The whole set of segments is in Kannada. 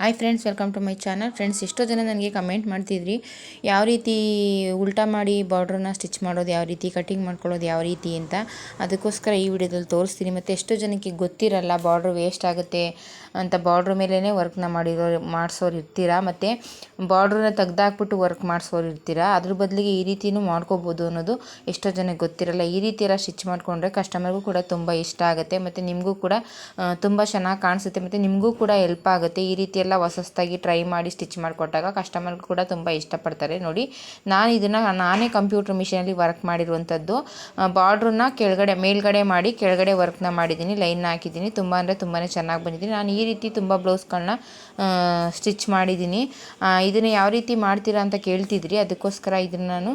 Hi friends welcome to my channel friends ಎಷ್ಟೋ ಜನ ನನಗೆ ಕಮೆಂಟ್ ಮಾಡ್ತಿದ್ರಿ. ಯಾವ ರೀತಿ ಉಲ್ಟಾ ಮಾಡಿ ಬಾರ್ಡ್ರನ್ನ ಸ್ಟಿಚ್ ಮಾಡೋದು, ಯಾವ ರೀತಿ ಕಟಿಂಗ್ ಮಾಡ್ಕೊಳ್ಳೋದು, ಯಾವ ರೀತಿ ಅಂತ. ಅದಕ್ಕೋಸ್ಕರ ಈ ವಿಡಿಯೋದಲ್ಲಿ ತೋರಿಸ್ತೀನಿ. ಮತ್ತು ಎಷ್ಟೋ ಜನಕ್ಕೆ ಗೊತ್ತಿರಲ್ಲ ಬಾರ್ಡ್ರ್ ವೇಸ್ಟ್ ಆಗುತ್ತೆ ಅಂತ. ಬಾರ್ಡ್ರ್ ಮೇಲೇ ವರ್ಕ್ನ ಮಾಡಿರೋ, ಮಾಡಿಸೋರು ಇರ್ತೀರಾ? ಮತ್ತು ಬಾರ್ಡ್ರನ್ನ ತೆಗ್ದಾಕ್ಬಿಟ್ಟು ವರ್ಕ್ ಮಾಡಿಸೋರು ಇರ್ತೀರಾ? ಅದ್ರ ಬದಲಿಗೆ ಈ ರೀತಿಯೂ ಮಾಡ್ಕೋಬೋದು ಅನ್ನೋದು ಎಷ್ಟೋ ಜನಕ್ಕೆ ಗೊತ್ತಿರಲ್ಲ. ಈ ರೀತಿ ಸ್ಟಿಚ್ ಮಾಡಿಕೊಂಡ್ರೆ ಕಸ್ಟಮರ್ಗೂ ಕೂಡ ತುಂಬ ಇಷ್ಟ ಆಗುತ್ತೆ. ಮತ್ತು ನಿಮಗೂ ಕೂಡ ತುಂಬ ಚೆನ್ನಾಗಿ ಕಾಣಿಸುತ್ತೆ. ಮತ್ತು ನಿಮಗೂ ಕೂಡ ಹೆಲ್ಪ್ ಆಗುತ್ತೆ ಈ ರೀತಿ ಎಲ್ಲ ಹೊಸಸ್ತಾಗಿ ಟ್ರೈ ಮಾಡಿ ಸ್ಟಿಚ್ ಮಾಡಿಕೊಟ್ಟಾಗ ಕಸ್ಟಮರ್ ಕೂಡ ತುಂಬ ಇಷ್ಟಪಡ್ತಾರೆ. ನೋಡಿ, ನಾನು ಇದನ್ನು ನಾನೇ ಕಂಪ್ಯೂಟರ್ ಮಿಷಿನಲ್ಲಿ ವರ್ಕ್ ಮಾಡಿರುವಂಥದ್ದು ಬಾರ್ಡ್ರನ್ನ ಕೆಳಗಡೆ, ಮೇಲ್ಗಡೆ ಮಾಡಿ ಕೆಳಗಡೆ ವರ್ಕ್ನ ಮಾಡಿದ್ದೀನಿ ಲೈನ್ ಹಾಕಿದ್ದೀನಿ. ತುಂಬ ಅಂದರೆ ತುಂಬಾ ಚೆನ್ನಾಗಿ ಬಂದಿದ್ದೀನಿ ನಾನು ಈ ರೀತಿ ತುಂಬ ಬ್ಲೌಸ್ಗಳನ್ನ ಸ್ಟಿಚ್ ಮಾಡಿದ್ದೀನಿ. ಇದನ್ನು ಯಾವ ರೀತಿ ಮಾಡ್ತೀರಾ ಅಂತ ಕೇಳ್ತಿದ್ರಿ. ಅದಕ್ಕೋಸ್ಕರ ಇದನ್ನು ನಾನು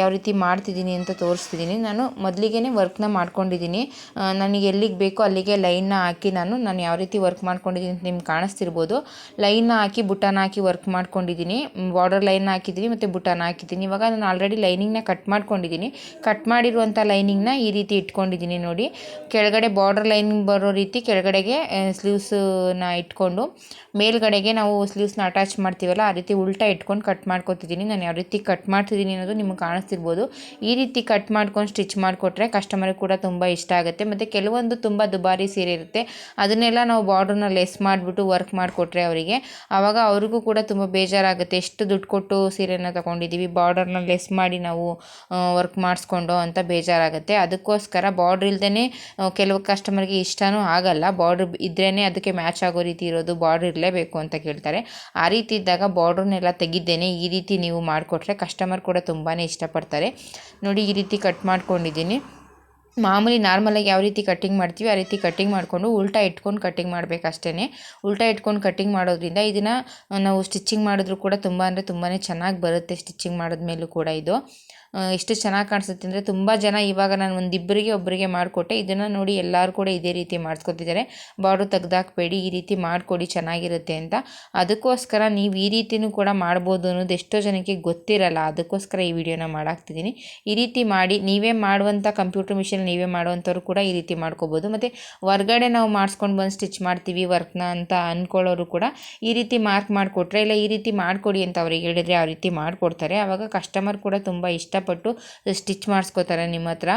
ಯಾವ ರೀತಿ ಮಾಡ್ತಿದ್ದೀನಿ ಅಂತ ತೋರಿಸ್ತಿದ್ದೀನಿ. ನಾನು ಮೊದಲಿಗೆ ವರ್ಕ್ನ ಮಾಡ್ಕೊಂಡಿದ್ದೀನಿ. ನನಗೆ ಎಲ್ಲಿಗೆ ಬೇಕೋ ಅಲ್ಲಿಗೆ ಲೈನ್ನ ಹಾಕಿ ನಾನು ನಾನು ಯಾವ ರೀತಿ ವರ್ಕ್ ಮಾಡ್ಕೊಂಡಿದ್ದೀನಿ ಅಂತ ನಿಮ್ಗೆ ಕಾಣಿಸ್ತಿರ್ಬೋದು. ಲೈನ್ ಹಾಕಿ ಬುಟನ್ ಹಾಕಿ ವರ್ಕ್ ಮಾಡ್ಕೊಂಡಿದ್ದೀನಿ. ಬಾರ್ಡರ್ ಲೈನ್ ಹಾಕಿದ್ದೀನಿ ಮತ್ತು ಬುಟನ್ ಹಾಕಿದ್ದೀನಿ ಇವಾಗ ನಾನು ಆಲ್ರೆಡಿ ಲೈನಿಂಗ್ನ ಕಟ್ ಮಾಡ್ಕೊಂಡಿದ್ದೀನಿ ಕಟ್ ಮಾಡಿರುವಂಥ ಲೈನಿಂಗ್ನ ಈ ರೀತಿ ಇಟ್ಕೊಂಡಿದ್ದೀನಿ ನೋಡಿ. ಕೆಳಗಡೆ ಬಾರ್ಡರ್ ಲೈನಿಂಗ್ ಬರೋ ರೀತಿ ಕೆಳಗಡೆಗೆ ಸ್ಲೀವ್ಸನ್ನ ಇಟ್ಕೊಂಡು, ಮೇಲ್ಗಡೆಗೆ ನಾವು ಸ್ಲೀವ್ಸ್ನ ಅಟ್ಯಾಚ್ ಮಾಡ್ತೀವಲ್ಲ, ಆ ರೀತಿ ಉಲ್ಟಾ ಇಟ್ಕೊಂಡು ಕಟ್ ಮಾಡ್ಕೊತಿದ್ದೀನಿ ನಾನು ಯಾವ ರೀತಿ ಕಟ್ ಮಾಡ್ತಿದ್ದೀನಿ ಅನ್ನೋದು ನಿಮಗೆ ಕಾಣಿಸ್ತಿರ್ಬೋದು. ಈ ರೀತಿ ಕಟ್ ಮಾಡ್ಕೊಂಡು ಸ್ಟಿಚ್ ಮಾಡಿಕೊಟ್ರೆ ಕಸ್ಟಮರ್ಗೆ ಕೂಡ ತುಂಬ ಇಷ್ಟ ಆಗುತ್ತೆ. ಮತ್ತು ಕೆಲವೊಂದು ತುಂಬ ದುಬಾರಿ ಸೀರೆ ಇರುತ್ತೆ. ಅದನ್ನೆಲ್ಲ ನಾವು ಬಾರ್ಡ್ರನ್ನ ಲೆಸ್ ಮಾಡಿಬಿಟ್ಟು ವರ್ಕ್ ಮಾಡಿಕೊಟ್ರೆ ಅವರಿಗೆ. ಆವಾಗ ಅವ್ರಿಗೂ ಕೂಡ ತುಂಬ ಬೇಜಾರಾಗುತ್ತೆ. ಎಷ್ಟು ದುಡ್ಡು ಕೊಟ್ಟು ಸೀರೆನ ತಗೊಂಡಿದ್ದೀವಿ ಬಾರ್ಡರ್ನ ಲೆಸ್ ಮಾಡಿ ನಾವು ವರ್ಕ್ ಮಾಡಿಸ್ಕೊಂಡು ಅಂತ ಬೇಜಾರಾಗುತ್ತೆ. ಅದಕ್ಕೋಸ್ಕರ ಬಾರ್ಡ್ರ್ ಇಲ್ದೇ ಕೆಲವು ಕಸ್ಟಮರ್ಗೆ ಇಷ್ಟನೂ ಆಗಲ್ಲ. ಬಾರ್ಡ್ರ್ ಇದ್ರೇ ಅದಕ್ಕೆ ಮ್ಯಾಚ್ ಆಗೋ ರೀತಿ ಇರೋದು, ಬಾರ್ಡ್ರ್ ಇರಲೇಬೇಕು ಅಂತ ಕೇಳ್ತಾರೆ. ಆ ರೀತಿ ಇದ್ದಾಗ ಬಾರ್ಡ್ರನ್ನೆಲ್ಲ ತೆಗಿದ್ದೇನೆ. ಈ ರೀತಿ ನೀವು ಮಾಡಿಕೊಟ್ರೆ ಕಸ್ಟಮರ್ ಕೂಡ ತುಂಬಾ ಇಷ್ಟಪಡ್ತಾರೆ. ನೋಡಿ ಈ ರೀತಿ ಕಟ್ ಮಾಡ್ಕೊಂಡಿದ್ದೀನಿ. ಮಾಮೂಲಿ ನಾರ್ಮಲಾಗಿ ಯಾವ ರೀತಿ ಕಟ್ಟಿಂಗ್ ಮಾಡ್ತೀವಿ, ಆ ರೀತಿ ಕಟ್ಟಿಂಗ್ ಮಾಡಿಕೊಂಡು ಉಲ್ಟಾ ಇಟ್ಕೊಂಡು ಕಟ್ಟಿಂಗ್ ಮಾಡಬೇಕು ಅಷ್ಟೇ ಉಲ್ಟಾ ಇಟ್ಕೊಂಡು ಕಟ್ಟಿಂಗ್ ಮಾಡೋದ್ರಿಂದ ಇದನ್ನು ನಾವು ಸ್ಟಿಚಿಂಗ್ ಮಾಡಿದ್ರು ಕೂಡ ತುಂಬ ಅಂದರೆ ತುಂಬಾ ಚೆನ್ನಾಗಿ ಬರುತ್ತೆ ಸ್ಟಿಚಿಂಗ್ ಮಾಡಿದ್ಮೇಲೂ ಕೂಡ ಇದು. ಎಷ್ಟು ಚೆನ್ನಾಗಿ ಕಾಣಿಸುತ್ತೆ ಅಂದರೆ ತುಂಬ ಜನ ಇವಾಗ ನಾನು ಒಂದಿಬ್ಬರಿಗೆ ಒಬ್ಬರಿಗೆ ಮಾಡಿಕೊಟ್ಟೆ. ಇದನ್ನು ನೋಡಿ ಎಲ್ಲರೂ ಕೂಡ ಇದೇ ರೀತಿ ಮಾಡಿಸ್ಕೊತಿದ್ದಾರೆ. ಬಾರ್ಡ್ರು ತೆಗ್ದಾಕಬೇಡಿ, ಈ ರೀತಿ ಮಾಡಿಕೊಡಿ, ಚೆನ್ನಾಗಿರುತ್ತೆ ಅಂತ. ಅದಕ್ಕೋಸ್ಕರ ನೀವು ಈ ರೀತಿಯೂ ಕೂಡ ಮಾಡ್ಬೋದು ಅನ್ನೋದು ಎಷ್ಟೋ ಜನಕ್ಕೆ ಗೊತ್ತಿರಲ್ಲ. ಅದಕ್ಕೋಸ್ಕರ ಈ ವಿಡಿಯೋನ ಮಾಡಾಕ್ತಿದ್ದೀನಿ. ಈ ರೀತಿ ಮಾಡಿ, ನೀವೇ ಮಾಡುವಂಥ ಕಂಪ್ಯೂಟರ್ ಮಿಷಿನ್ ನೀವೇ ಮಾಡುವಂಥವ್ರು ಕೂಡ ಈ ರೀತಿ ಮಾಡ್ಕೋಬೋದು. ಮತ್ತು ಹೊರ್ಗಡೆ ನಾವು ಮಾಡಿಸ್ಕೊಂಡು ಬಂದು ಸ್ಟಿಚ್ ಮಾಡ್ತೀವಿ, ವರ್ಕ್ನ ಅಂತ ಅಂದ್ಕೊಳ್ಳೋರು ಕೂಡ ಈ ರೀತಿ ಮಾರ್ಕ್ ಮಾಡಿಕೊಟ್ರೆ, ಇಲ್ಲ ಈ ರೀತಿ ಮಾಡಿಕೊಡಿ ಅಂತ ಅವ್ರಿಗೆ ಹೇಳಿದರೆ ಆ ರೀತಿ ಮಾಡಿಕೊಡ್ತಾರೆ. ಆವಾಗ ಕಸ್ಟಮರ್ ಕೂಡ ತುಂಬ ಇಷ್ಟ ಇಷ್ಟಪಟ್ಟು ಸ್ಟಿಚ್ ಮಾಡಿಸ್ಕೋತಾರೆ ನಿಮ್ಮ ಹತ್ರ.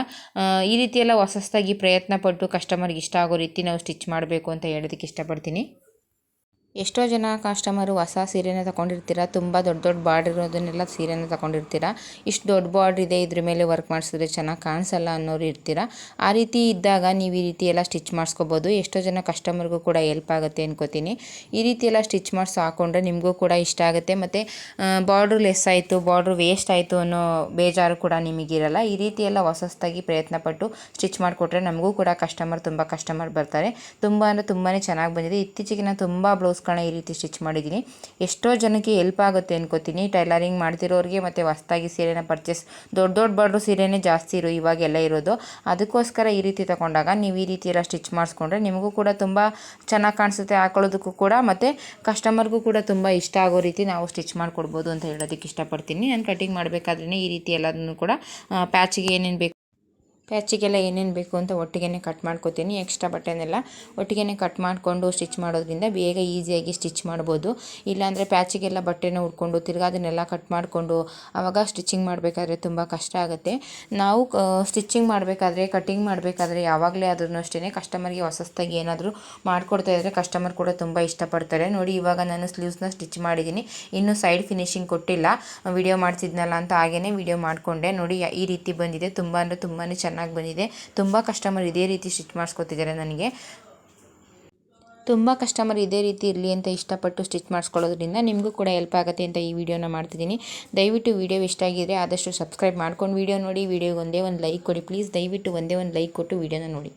ಈ ರೀತಿಯೆಲ್ಲ ಹೊಸಸ್ತಾಗಿ ಪ್ರಯತ್ನ ಪಟ್ಟು ಕಸ್ಟಮರ್ಗೆ ಇಷ್ಟ ಆಗೋ ರೀತಿ ನಾವು ಸ್ಟಿಚ್ ಮಾಡಬೇಕು ಅಂತ ಹೇಳೋದಕ್ಕೆ ಇಷ್ಟಪಡ್ತೀನಿ. ಎಷ್ಟೋ ಜನ ಕಸ್ಟಮರು ಹೊಸ ಸೀರೆನ ತಗೊಂಡಿರ್ತೀರ, ತುಂಬ ದೊಡ್ಡ ದೊಡ್ಡ ಬಾರ್ಡ್ರ್ ಇರೋದನ್ನೆಲ್ಲ ಸೀರೆನ ತಗೊಂಡಿರ್ತೀರ, ಇಷ್ಟು ದೊಡ್ಡ ಬಾರ್ಡ್ರ್ ಇದೆ, ಇದ್ರ ಮೇಲೆ ವರ್ಕ್ ಮಾಡಿಸಿದ್ರೆ ಚೆನ್ನಾಗಿ ಕಾಣಿಸಲ್ಲ ಅನ್ನೋರು ಇರ್ತೀರ? ಆ ರೀತಿ ಇದ್ದಾಗ ನೀವು ಈ ರೀತಿ ಎಲ್ಲ ಸ್ಟಿಚ್ ಮಾಡಿಸ್ಕೋಬೋದು, ಎಷ್ಟೋ ಜನ ಕಸ್ಟಮರ್ಗೂ ಕೂಡ ಹೆಲ್ಪ್ ಆಗುತ್ತೆ ಅನ್ಕೋತೀನಿ. ಈ ರೀತಿ ಎಲ್ಲ ಸ್ಟಿಚ್ ಮಾಡಿಸಿ ಹಾಕೊಂಡ್ರೆ ನಿಮಗೂ ಕೂಡ ಇಷ್ಟ ಆಗುತ್ತೆ, ಮತ್ತು ಬಾರ್ಡ್ರ್ ಲೆಸ್ ಆಯಿತು ಬಾರ್ಡ್ರ್ ವೇಸ್ಟ್ ಆಯಿತು ಅನ್ನೋ ಬೇಜಾರು ಕೂಡ ನಿಮಗಿರಲ್ಲ. ಈ ರೀತಿ ಎಲ್ಲ ಹೊಸ ಹೊಸದಾಗಿ ಪ್ರಯತ್ನಪಟ್ಟು ಸ್ಟಿಚ್ ಮಾಡಿಕೊಟ್ರೆ ನಮಗೂ ಕೂಡ ಕಸ್ಟಮರ್ ತುಂಬ ಕಸ್ಟಮರ್ ಬರ್ತಾರೆ. ತುಂಬ ಅಂದರೆ ತುಂಬಾ ಚೆನ್ನಾಗಿ ಬಂದಿದೆ. ಇತ್ತೀಚೆಗೆ ನಾನು ತುಂಬ ಬ್ಲೌಸ್ ಬ್ಲೌಸ್ಗಳನ್ನ ಈ ರೀತಿ ಸ್ಟಿಚ್ ಮಾಡಿದ್ದೀನಿ. ಎಷ್ಟೋ ಜನಕ್ಕೆ ಹೆಲ್ಪ್ ಆಗುತ್ತೆ ಅನ್ಕೋತೀನಿ. ಟೈಲರಿಂಗ್ ಮಾಡ್ತಿರೋರಿಗೆ ಮತ್ತು ಹೊಸ್ದಾಗಿ ಸೀರೆನ ಪರ್ಚೇಸ್, ದೊಡ್ಡ ದೊಡ್ಡ ಬಾರ್ಡ್ರು ಸೀರೆನೇ ಜಾಸ್ತಿ ಇರೋ ಇವಾಗೆಲ್ಲ ಇರೋದು. ಅದಕ್ಕೋಸ್ಕರ ಈ ರೀತಿ ತಗೊಂಡಾಗ ನೀವು ಈ ರೀತಿ ಎಲ್ಲ ಸ್ಟಿಚ್ ಮಾಡಿಸ್ಕೊಂಡ್ರೆ ನಿಮಗೂ ಕೂಡ ತುಂಬ ಚೆನ್ನಾಗಿ ಕಾಣಿಸುತ್ತೆ ಹಾಕೊಳ್ಳೋದಕ್ಕೂ ಕೂಡ. ಮತ್ತು ಕಸ್ಟಮರ್ಗೂ ಕೂಡ ತುಂಬ ಇಷ್ಟ ಆಗೋ ರೀತಿ ನಾವು ಸ್ಟಿಚ್ ಮಾಡಿಕೊಡ್ಬೋದು ಅಂತ ಹೇಳೋದಕ್ಕೆ ಇಷ್ಟಪಡ್ತೀನಿ. ನಾನು ಕಟಿಂಗ್ ಮಾಡಬೇಕಾದ್ರೆ ಈ ರೀತಿ ಎಲ್ಲದನ್ನು ಕೂಡ ಪ್ಯಾಚಿಗೆ ಏನೇನು ಬೇಕು ಪ್ಯಾಚಿಗೆಲ್ಲ ಏನೇನು ಬೇಕು ಅಂತ ಒಟ್ಟಿಗೆ ಕಟ್ ಮಾಡ್ಕೋತೀನಿ. ಎಕ್ಸ್ಟ್ರಾ ಬಟ್ಟೆನೆಲ್ಲ ಒಟ್ಟಿಗೆ ಕಟ್ ಮಾಡಿಕೊಂಡು ಸ್ಟಿಚ್ ಮಾಡೋದ್ರಿಂದ ಬೇಗ ಈಸಿಯಾಗಿ ಸ್ಟಿಚ್ ಮಾಡ್ಬೋದು. ಇಲ್ಲಾಂದರೆ ಪ್ಯಾಚಿಗೆಲ್ಲ ಬಟ್ಟೆನ ಉಡ್ಕೊಂಡು ತಿರ್ಗಾ ಅದನ್ನೆಲ್ಲ ಕಟ್ ಮಾಡಿಕೊಂಡು ಆವಾಗ ಸ್ಟಿಚಿಂಗ್ ಮಾಡಬೇಕಾದ್ರೆ ತುಂಬ ಕಷ್ಟ ಆಗುತ್ತೆ. ನಾವು ಸ್ಟಿಚಿಂಗ್ ಮಾಡಬೇಕಾದ್ರೆ ಕಟಿಂಗ್ ಮಾಡಬೇಕಾದ್ರೆ ಯಾವಾಗಲೇ ಆದ್ರೂ ಅಷ್ಟೇ ಕಸ್ಟಮರ್ಗೆ ಹೊಸದಾಗಿ ಏನಾದರೂ ಮಾಡಿಕೊಡ್ತಾ ಇದ್ದರೆ ಕಸ್ಟಮರ್ ಕೂಡ ತುಂಬ ಇಷ್ಟಪಡ್ತಾರೆ. ನೋಡಿ ಇವಾಗ ನಾನು ಸ್ಲೀವ್ಸ್ನ ಸ್ಟಿಚ್ ಮಾಡಿದ್ದೀನಿ. ಇನ್ನೂ ಸೈಡ್ ಫಿನಿಶಿಂಗ್ ಕೊಟ್ಟಿಲ್ಲ. ವಿಡಿಯೋ ಮಾಡ್ತಿದ್ನಲ್ಲ ಅಂತ ಹಾಗೇ ವಿಡಿಯೋ ಮಾಡಿಕೊಂಡೆ. ನೋಡಿ ಈ ರೀತಿ ಬಂದಿದೆ. ತುಂಬ ಅಂದರೆ ತುಂಬಾ ಚೆನ್ನಾಗಿ ಚೆನ್ನಾಗಿ ಬಂದಿದೆ. ತುಂಬ ಕಸ್ಟಮರ್ ಇದೇ ರೀತಿ ಸ್ಟಿಚ್ ಮಾಡಿಸ್ಕೊತಿದ್ದಾರೆ ನನಗೆ. ತುಂಬ ಕಸ್ಟಮರ್ ಇದೇ ರೀತಿ ಇರಲಿ ಅಂತ ಇಷ್ಟಪಟ್ಟು ಸ್ಟಿಚ್ ಮಾಡಿಸ್ಕೊಳ್ಳೋದ್ರಿಂದ ನಿಮಗೂ ಕೂಡ ಹೆಲ್ಪ್ ಆಗುತ್ತೆ ಅಂತ ಈ ವಿಡಿಯೋನ ಮಾಡ್ತಿದ್ದೀನಿ. ದಯವಿಟ್ಟು ವಿಡಿಯೋ ಇಷ್ಟ ಆಗಿದ್ರೆ ಆದಷ್ಟು ಸಬ್ಸ್ಕ್ರೈಬ್ ಮಾಡ್ಕೊಂಡು ವಿಡಿಯೋ ನೋಡಿ. ವಿಡಿಯೋಗೆ ಒಂದೇ ಒಂದು ಲೈಕ್ ಕೊಡಿ. ಪ್ಲೀಸ್ ದಯವಿಟ್ಟು ಒಂದೇ ಒಂದು ಲೈಕ್ ಕೊಟ್ಟು ವಿಡಿಯೋನ ನೋಡಿ.